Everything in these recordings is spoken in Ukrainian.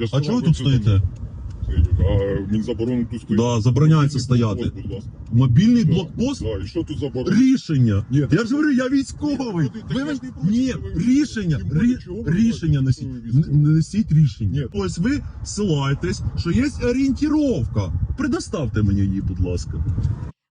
Я А чого ви тут стоїте? А мені заборонено тут стоїти. Да, забороняється стояти. Будь ласка. Мобільний Да, блокпост? Да, і що тут заборонено? Рішення. Ні. Я ж говорю, я військовий. Та Ви я ж не проти, Ні, що ви рішення. Тим більше, рі- чого ви Рішення проти, несіть. що ви Н- Несіть рішення. Ні. Ось ви ссилаєтесь, що є орієнтіровка. Предоставте мені її, будь ласка.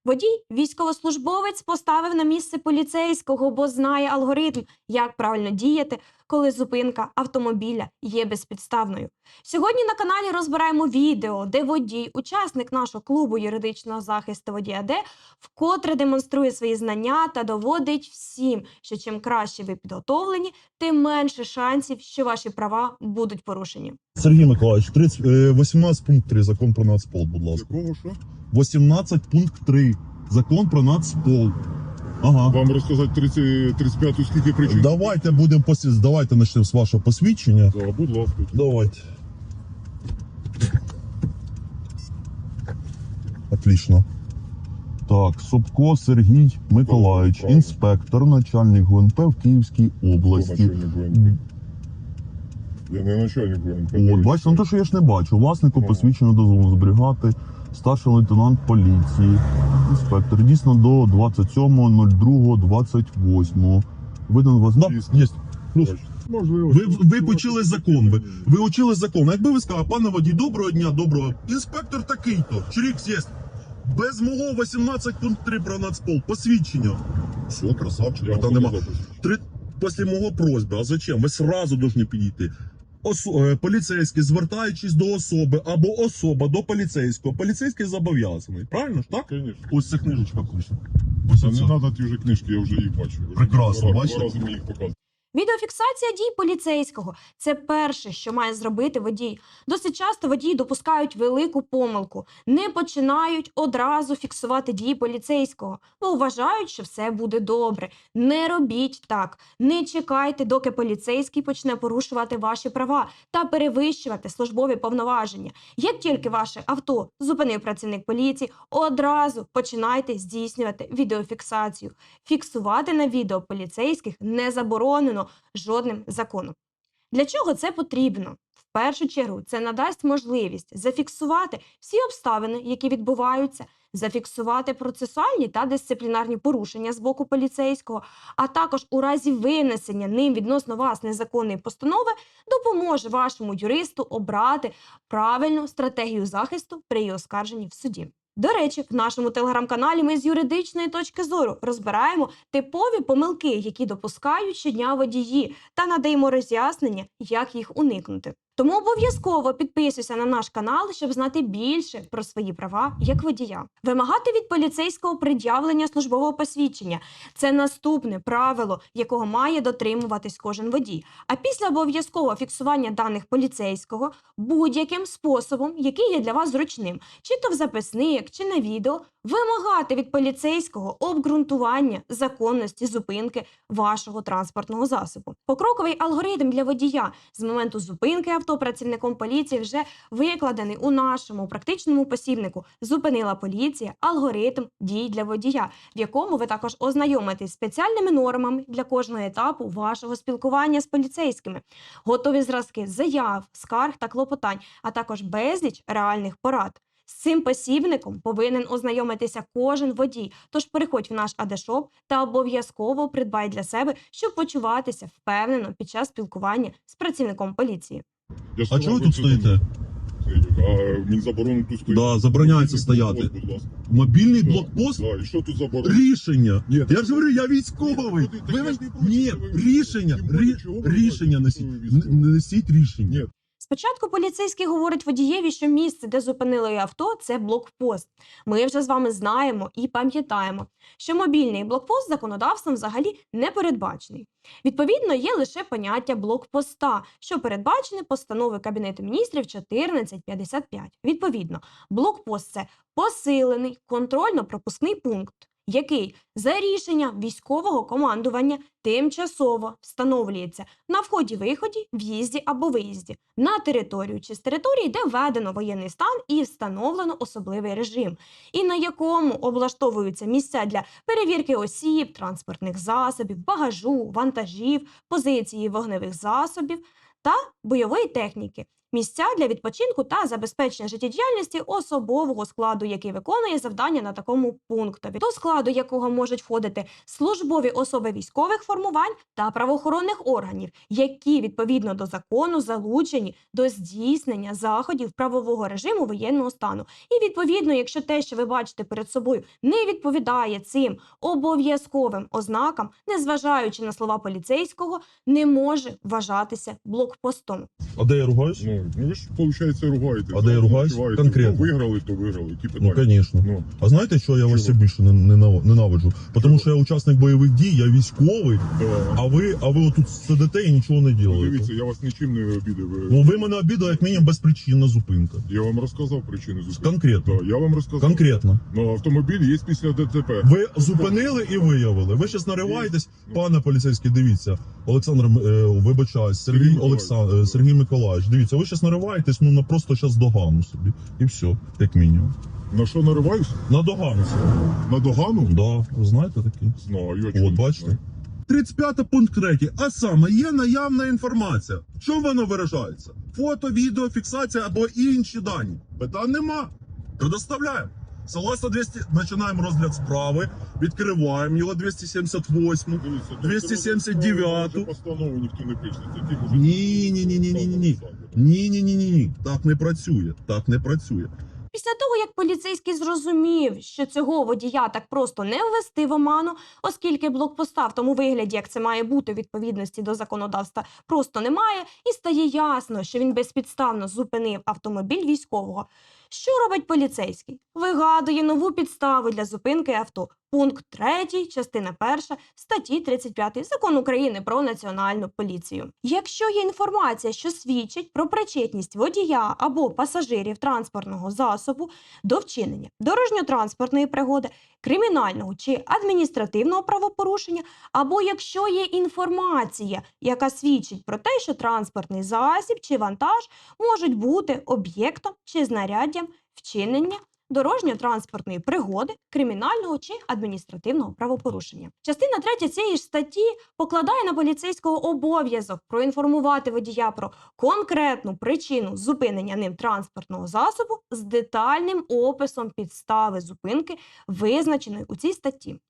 Водій, військовослужбовець, поставив на місце поліцейського, бо знає алгоритм, як правильно діяти, коли зупинка автомобіля є безпідставною. Сьогодні на каналі розбираємо відео, де водій, учасник нашого клубу юридичного захисту водія Д, вкотре демонструє свої знання та доводить всім, що чим краще ви підготовлені, тим менше шансів, що ваші права будуть порушені. Сергій Миколаївич, 30, е, 18 пункт 3, закон про нацпол, будь ласка. Якого що? 18 пункт 3, закон про нацпол. Ага. Вам розказати 30, 35 скільки причин? Давайте будемо посі... Давайте почнемо з вашого посвідчення. Да, будь ласка. Давайте. Отлично. Так, Собко Сергій Миколаївич, Правильно. інспектор, начальник ГУНП в Київській області. ГУНП? Я не начальник ГУНП. От, бачите, ну то, що я ж не бачу. Власнику посвідчено дозволу зберігати, старший лейтенант поліції, інспектор. Дійсно до 27.02.28. Видан вас. Да, Дійсно. є. Плюс. Можливо. Ви, ви почули закон. Ви, ви учили закон. А Якби ви сказали, пане водій, доброго дня, доброго. Інспектор такий-то. Чирікс є. Без мого 18 пункт 3 про нацпол. Посвідчення. Все, красавчик. Я вам нема. Три після мого просьби. А зачем? Ви сразу повинні підійти. Осо... е, Поліцейський, звертаючись до особи або особа до поліцейського. Поліцейський зобов'язаний. Правильно ж так? Конечно. Ось ця книжечка. Ось Та не треба ті вже книжки, я вже їх бачу. Прекрасно, два- бачите? Два рази мені їх показували. Відеофіксація дій поліцейського це перше, що має зробити водій. Досить часто водії допускають велику помилку, не починають одразу фіксувати дії поліцейського, бо вважають, що все буде добре. Не робіть так. Не чекайте, доки поліцейський почне порушувати ваші права та перевищувати службові повноваження. Як тільки ваше авто зупинив працівник поліції, одразу починайте здійснювати відеофіксацію. Фіксувати на відео поліцейських не заборонено жодним законом. Для чого це потрібно? В першу чергу це надасть можливість зафіксувати всі обставини, які відбуваються, зафіксувати процесуальні та дисциплінарні порушення з боку поліцейського, а також у разі винесення ним відносно вас незаконної постанови допоможе вашому юристу обрати правильну стратегію захисту при її оскарженні в суді. До речі, в нашому телеграм-каналі ми з юридичної точки зору розбираємо типові помилки, які допускають щодня водії, та надаємо роз'яснення, як їх уникнути. Тому обов'язково підписуйся на наш канал, щоб знати більше про свої права як водія. Вимагати від поліцейського пред'явлення службового посвідчення це наступне правило, якого має дотримуватись кожен водій. А після обов'язкового фіксування даних поліцейського будь-яким способом, який є для вас зручним, чи то в записник, чи на відео, вимагати від поліцейського обґрунтування законності зупинки вашого транспортного засобу. Покроковий алгоритм для водія з моменту зупинки авто працівником поліції вже викладений у нашому практичному посібнику. Зупинила поліція алгоритм дій для водія, в якому ви також ознайомитесь спеціальними нормами для кожного етапу вашого спілкування з поліцейськими, готові зразки заяв, скарг та клопотань, а також безліч реальних порад. З цим посібником повинен ознайомитися кожен водій. Тож переходь в наш адешоп та обов'язково придбай для себе, щоб почуватися впевнено під час спілкування з працівником поліції. Я А чого ви тут стоїте? мені заборонено тут стоїти. Да, забороняється стояти. будь ласка. Мобільний Да, блокпост? Да, і що тут заборонено? Рішення. Ні. Я ж говорю, я військовий. Та Ви я мен- ж не проти, Ні, рішення. Рі- ви Рішення несіть. Н- Несіть рішення. Ні. Спочатку поліцейський говорить водієві, що місце, де зупинили авто, це блокпост. Ми вже з вами знаємо і пам'ятаємо, що мобільний блокпост законодавством взагалі не передбачений. Відповідно, є лише поняття блокпоста, що передбачене постановою Кабінету міністрів 1455. Відповідно, блокпост це посилений контрольно-пропускний пункт, який за рішенням військового командування тимчасово встановлюється на вході-виході, в'їзді або виїзді на територію чи з території, де введено воєнний стан і встановлено особливий режим, і на якому облаштовуються місця для перевірки осіб, транспортних засобів, багажу, вантажів, позиції вогневих засобів та бойової техніки. Місця для відпочинку та забезпечення життєдіяльності особового складу, який виконує завдання на такому пунктові, до складу якого можуть входити службові особи військових формувань та правоохоронних органів, які відповідно до закону залучені до здійснення заходів правового режиму воєнного стану. І відповідно, якщо те, що ви бачите перед собою, не відповідає цим обов'язковим ознакам, незважаючи на слова поліцейського, не може вважатися блокпостом. А де я ругаюсь? Ну, ну ви ж, виходить, ругаєте. А де я ругаюсь? Конкретно. Ну, виграли, то виграли. Які Ну, питання? звісно. Ну, А знаєте, що я вас ще більше не- ненавиджу? Тому що я учасник бойових дій, я військовий, да. а ви, а ви отут сидите і нічого не Ну, робите. Дивіться, я вас нічим не обідав. Ну ви мене обідали, як мінімум безпричинна зупинка. Я вам розказав причину зупинки. Конкретно. Да, я вам розказав. Конкретно. Ну, автомобіль є після ДТП. Ви зупинили і виявили. Ви щас нариваєтесь, пане поліцейський, дивіться. Олександр, е, вибачаюсь, Сергій Сергій Миколаївич. Олександр, Сергій Миколаївич. Дивіться, ви щас нариваєтесь, ну на просто щас догану собі. І все, як мінімум. На що нариваюсь? На догану собі. На догану? Да, ви знаєте такі? Знаю, чого От бачите. знаю? 35 пункт 3. А саме є наявна інформація. Що воно виражається? Фото, відео, фіксація або інші дані. Питань нема. Предоставляємо. Согласно 200, починаємо розгляд справи, відкриваємо його 278. Дивіться, 279. вже Постанову ніхто не пише. Це ті Ні, ні, ні, ні, ні, ні, ні. Ні, ні, ні, ні, ні. Так не працює. Так не працює. Після того, як поліцейський зрозумів, що цього водія так просто не ввести в оману, оскільки блокпоста в тому вигляді, як це має бути відповідності до законодавства, просто немає, і стає ясно, що він безпідставно зупинив автомобіль військового. Що робить поліцейський? Вигадує нову підставу для зупинки авто. Пункт 3, частина 1 статті 35 Закон України про національну поліцію. Якщо є інформація, що свідчить про причетність водія або пасажирів транспортного засобу до вчинення дорожньо-транспортної пригоди, кримінального чи адміністративного правопорушення, або якщо є інформація, яка свідчить про те, що транспортний засіб чи вантаж можуть бути об'єктом чи знаряддям вчинення дорожньо-транспортної пригоди, кримінального чи адміністративного правопорушення. Частина 3 цієї ж статті покладає на поліцейського обов'язок проінформувати водія про конкретну причину зупинення ним транспортного засобу з детальним описом підстави зупинки, визначеної у цій статті.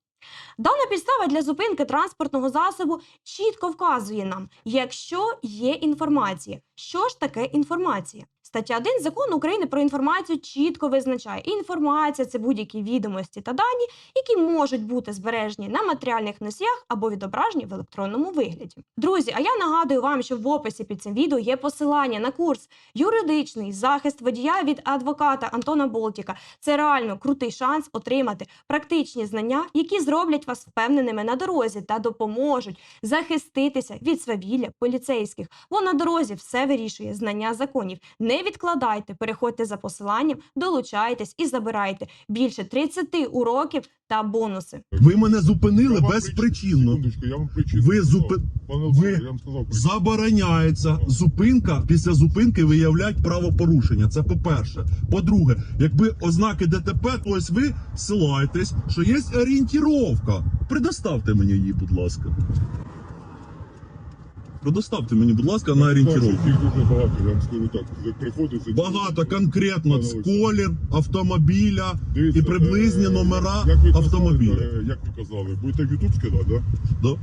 Дана підстава для зупинки транспортного засобу чітко вказує нам, якщо є інформація. Що ж таке інформація? Стаття 1 закону України про інформацію чітко визначає, інформація це будь-які відомості та дані, які можуть бути збережені на матеріальних носіях або відображені в електронному вигляді. Друзі, а я нагадую вам, що в описі під цим відео є посилання на курс юридичний захист водія від адвоката Антона Болтіка. Це реально крутий шанс отримати практичні знання, які зроблять вас впевненими на дорозі та допоможуть захиститися від свавілля поліцейських. Бо на дорозі все вирішує знання законів. Не відкладайте, переходьте за посиланням, долучайтесь і забирайте більше 30 уроків та бонуси. Ви мене зупинили безпричинно. Я вам причину Ви зупи- ви я вам сказав. Забороняється зупинка після зупинки виявлять правопорушення. Це по-перше. По-друге, якби ознаки ДТП, то ось ви силаєтесь, що є орієнтіровка. Предоставте мені її, будь ласка. Предоставте мені, будь ласка, на орієнтіровку. Їх дуже багато, я вам скажу так. Приходиться... Багато конкретно з колір автомобіля Дивіться, і приблизні е, номера як ви казали, автомобіля. е, Як ви казали, будете в Ютуб скидати, да? Да?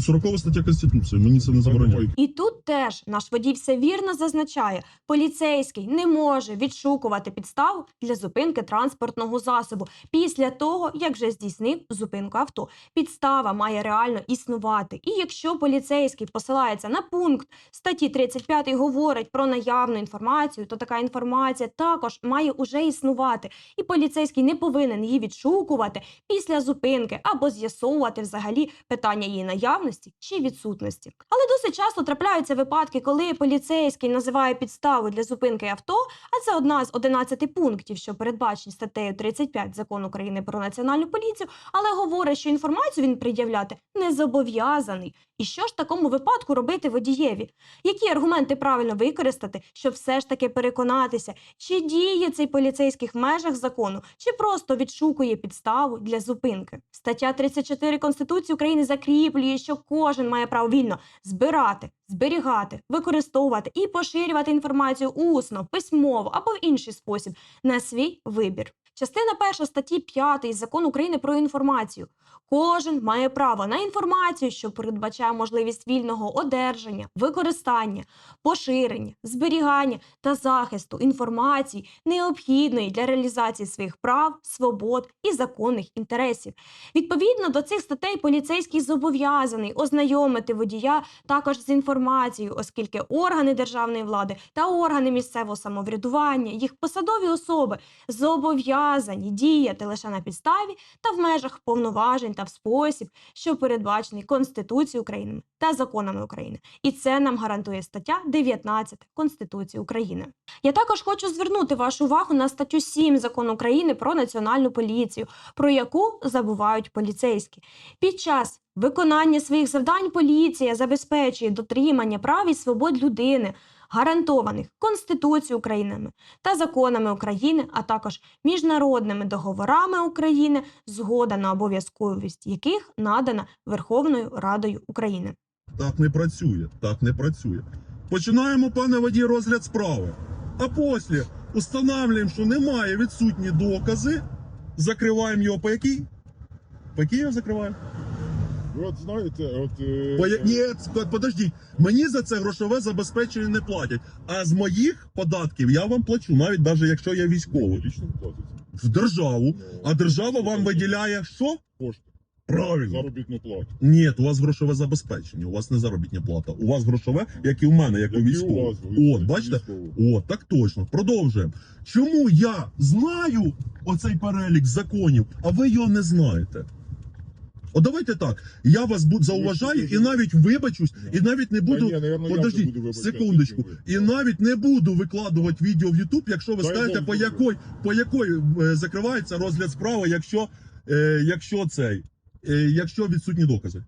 40 стаття Конституції, мені це не забороняє. І тут теж наш водій все вірно зазначає: поліцейський не може відшукувати підставу для зупинки транспортного засобу після того, як вже здійснив зупинку авто. Підстава має реально існувати. І якщо поліцейський посилається на пункт статті 35 і говорить про наявну інформацію, то така інформація також має уже існувати. І поліцейський не повинен її відшукувати після зупинки або з'ясовувати взагалі питання її наявності чи відсутності. Але досить часто трапляються випадки, коли поліцейський називає підставу для зупинки авто, а це одна з 11 пунктів, що передбачені статтею 35 закону України про національну поліцію, але говорить, що інформацію він пред'являти не зобов'язаний. І що ж в такому випадку робити водієві? Які аргументи правильно використати, щоб все ж таки переконатися, чи діє цей поліцейський в межах закону, чи просто відшукує підставу для зупинки? Стаття 34 Конституції України закріплює встановлює, що кожен має право вільно збирати, зберігати, використовувати і поширювати інформацію усно, письмово або в інший спосіб на свій вибір. Частина 1 статті 5 Закону України про інформацію. Кожен має право на інформацію, що передбачає можливість вільного одержання, використання, поширення, зберігання та захисту інформації, необхідної для реалізації своїх прав, свобод і законних інтересів. Відповідно до цих статей, поліцейський зобов'язаний ознайомити водія також з інформацією, оскільки органи державної влади та органи місцевого самоврядування, їх посадові особи зобов'язані діяти лише на підставі та в межах повноважень та в спосіб, що передбачений Конституцією України та законами України. І це нам гарантує стаття 19 Конституції України. Я також хочу звернути вашу увагу на статтю 7 Закону України про національну поліцію, про яку забувають поліцейські. Під час виконання своїх завдань поліція забезпечує дотримання прав і свобод людини, гарантованих Конституцією України та законами України, а також міжнародними договорами України, згода на обов'язковість яких надана Верховною Радою України. Так не працює, так не працює. Починаємо, пане водій, розгляд справи. А після встановлюємо, що немає відсутні докази. Закриваємо його по якій? По якій його закриваємо? От знаєте, от... е, я... Ні, подождіть, мені за це грошове забезпечення не платять. А з моїх податків я вам плачу, навіть навіть якщо я військовий. Лічно платиться. В державу. Ну, А держава вам виділяє що? Кошти. Правильно. Заробітну плату. Ні, у вас грошове забезпечення, у вас не заробітня плата. У вас грошове, як і у мене, як у Які у військового. вас, ви От, бачите? військові? О, так точно. Продовжуємо. Чому я знаю оцей перелік законів, а ви його не знаєте? О, давайте так. Я вас буду зауважаю і навіть вибачусь, і навіть не буду. Та ні, наверно, я Подождіть, буду секундочку. ви. І навіть не буду викладувати відео в YouTube, якщо ви скажете, Бог по якої, по якої е, закривається розгляд справи, якщо, е, якщо цей, е, якщо відсутні докази.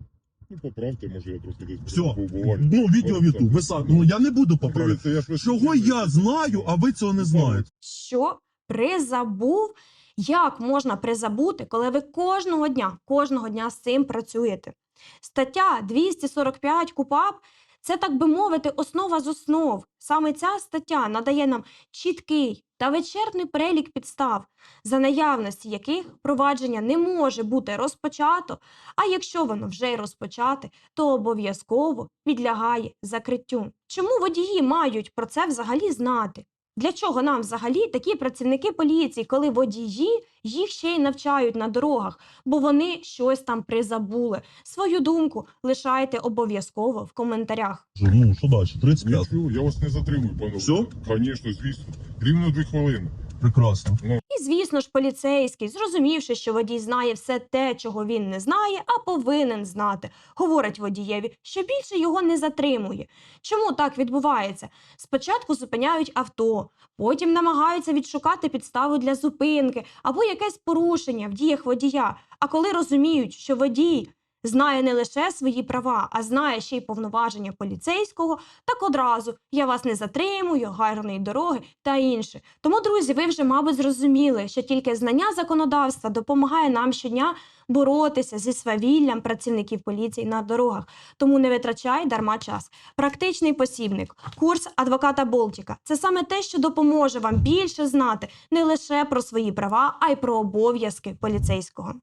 Ну, поправте, може я трошки десь Все. побуваю. Ну, відео в YouTube. Ви сам. Ну я не буду поправляти. Ж ви Чого я знаю, а ви цього не знаєте? Що призабув? Як можна призабути, коли ви кожного дня, кожного дня з цим працюєте? Стаття 245 КУПАП це, так би мовити, основа з основ. Саме ця стаття надає нам чіткий та вичерпний перелік підстав, за наявності яких провадження не може бути розпочато, а якщо воно вже й розпочате, то обов'язково підлягає закриттю. Чому водії мають про це взагалі знати? Для чого нам взагалі такі працівники поліції, коли водії їх ще й навчають на дорогах, бо вони щось там призабули. Свою думку лишайте обов'язково в коментарях. Ну, що далі? 35. Нічого, я вас не затримую, пане. Все? Звісно, звісно. Рівно дві хвилини. Прекрасно. І, звісно ж, поліцейський, зрозумівши, що водій знає все те, чого він не знає, а повинен знати, говорить водієві, що більше його не затримує. Чому так відбувається? Спочатку зупиняють авто, потім намагаються відшукати підставу для зупинки або якесь порушення в діях водія. А коли розуміють, що водій знає не лише свої права, а знає ще й повноваження поліцейського, так одразу я вас не затримую, гарної дороги та інше. Тому, друзі, ви вже, мабуть, зрозуміли, що тільки знання законодавства допомагає нам щодня боротися зі свавіллям працівників поліції на дорогах. Тому не витрачай дарма час. Практичний посібник, курс адвоката Болтіка це саме те, що допоможе вам більше знати не лише про свої права, а й про обов'язки поліцейського.